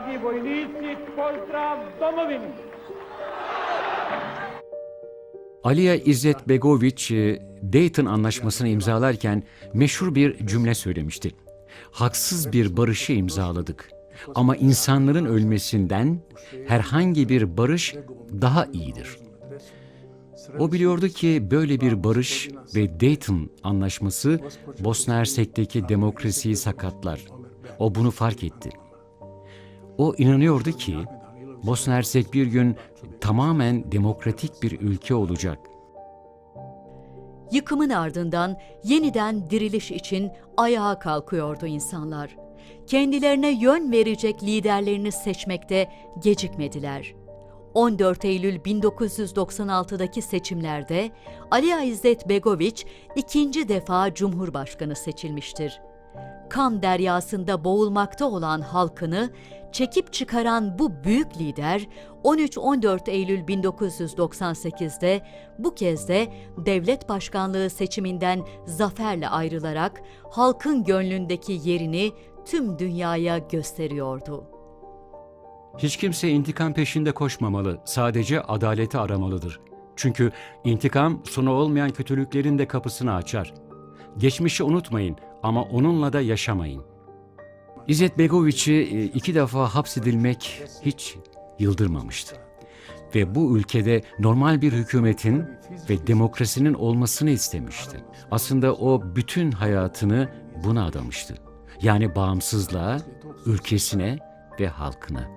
stati vojnici kontra domovini. Aliya İzzet Begoviç e, Dayton Anlaşması'nı imzalarken meşhur bir cümle söylemişti. Haksız bir barışı imzaladık. Ama insanların ölmesinden herhangi bir barış daha iyidir. O biliyordu ki böyle bir barış ve Dayton Anlaşması Bosna Hersek'teki demokrasiyi sakatlar. O bunu fark etti. O inanıyordu ki Bosna Hersek bir gün tamamen demokratik bir ülke olacak. Yıkımın ardından yeniden diriliş için ayağa kalkıyordu insanlar. Kendilerine yön verecek liderlerini seçmekte gecikmediler. 14 Eylül 1996'daki seçimlerde Ali İzzet Begoviç ikinci defa Cumhurbaşkanı seçilmiştir. Kan deryasında boğulmakta olan halkını çekip çıkaran bu büyük lider 13-14 Eylül 1998'de bu kez de devlet başkanlığı seçiminden zaferle ayrılarak halkın gönlündeki yerini tüm dünyaya gösteriyordu. Hiç kimse intikam peşinde koşmamalı, sadece adaleti aramalıdır. Çünkü intikam sonu olmayan kötülüklerin de kapısını açar. Geçmişi unutmayın ama onunla da yaşamayın. İzzet Begoviç'i e, iki defa hapsedilmek hiç yıldırmamıştı. Ve bu ülkede normal bir hükümetin ve demokrasinin olmasını istemişti. Aslında o bütün hayatını buna adamıştı. Yani bağımsızlığa, ülkesine ve halkına.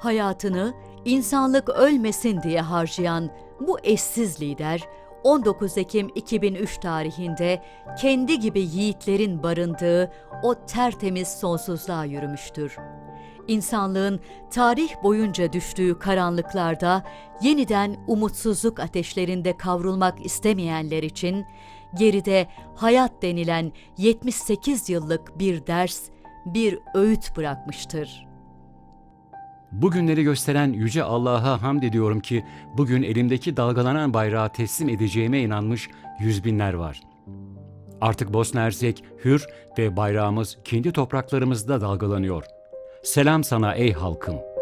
Hayatını insanlık ölmesin diye harcayan bu eşsiz lider 19 Ekim 2003 tarihinde kendi gibi yiğitlerin barındığı o tertemiz sonsuzluğa yürümüştür. İnsanlığın tarih boyunca düştüğü karanlıklarda yeniden umutsuzluk ateşlerinde kavrulmak istemeyenler için geride hayat denilen 78 yıllık bir ders, bir öğüt bırakmıştır. Bugünleri gösteren Yüce Allah'a hamd ediyorum ki bugün elimdeki dalgalanan bayrağı teslim edeceğime inanmış yüz binler var. Artık Bosna Hersek hür ve bayrağımız kendi topraklarımızda dalgalanıyor. Selam sana ey halkım.